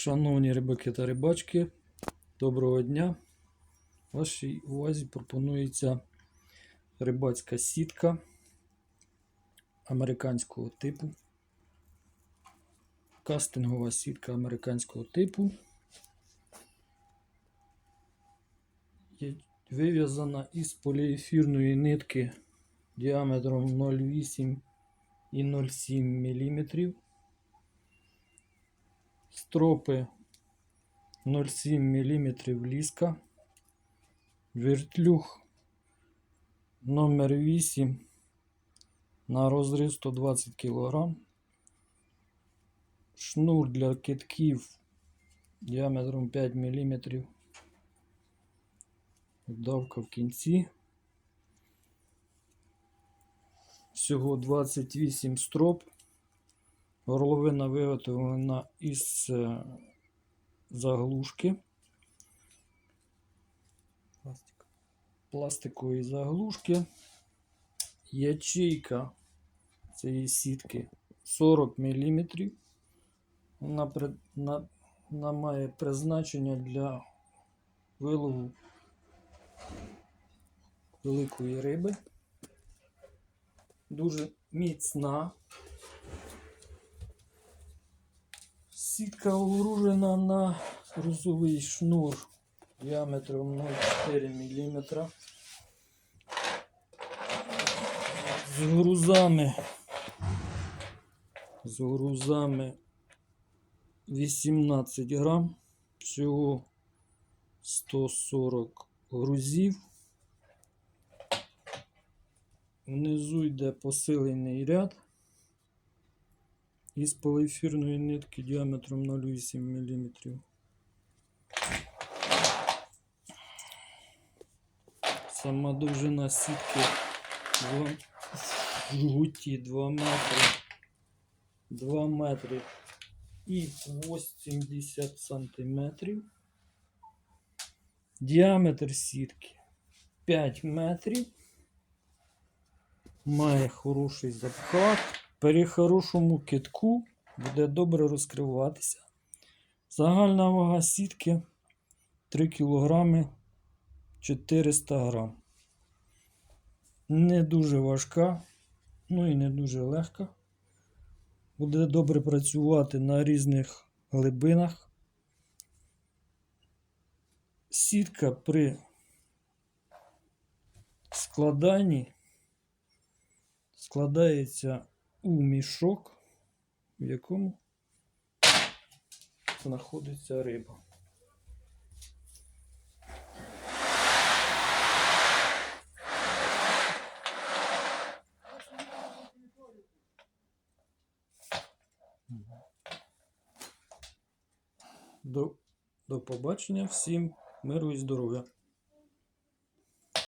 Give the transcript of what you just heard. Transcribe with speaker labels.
Speaker 1: Шановні рибаки та рибачки, доброго дня. Вашій увазі пропонується рибацька сітка американського типу. Кастингова сітка американського типу. Вив'язана із поліефірної нитки діаметром 0,8 і 0,7 мм. Стропи 0,7 мм ліска. Вертлюг номер 8 на розрив 120 кг. Шнур для китків діаметром 5 мм. Давка в кінці. Всього 28 строп. Горловина виготовлена із е, заглушки.
Speaker 2: Пластик.
Speaker 1: Пластикової заглушки. Ячейка цієї сітки 40 мм. Вона, при- на- вона має призначення для вилову великої риби. Дуже міцна. Сітка огружена на грузовий шнур діаметром 0,4 мм. З грузами. З грузами 18 грам. Всього 140 грузів. Внизу йде посилений ряд із поліефірної нитки діаметром 0,8 мм. Сама довжина сітки в жгуті 2 метри. 2 метри і 80 сантиметрів. Діаметр сітки 5 метрів. Має хороший запхат. При хорошому китку буде добре розкриватися. Загальна вага сітки 3 кг 400 грам. Не дуже важка, ну і не дуже легка. Буде добре працювати на різних глибинах. Сітка при складанні складається у мішок, в якому знаходиться риба. До, до побачення всім миру і здоров'я.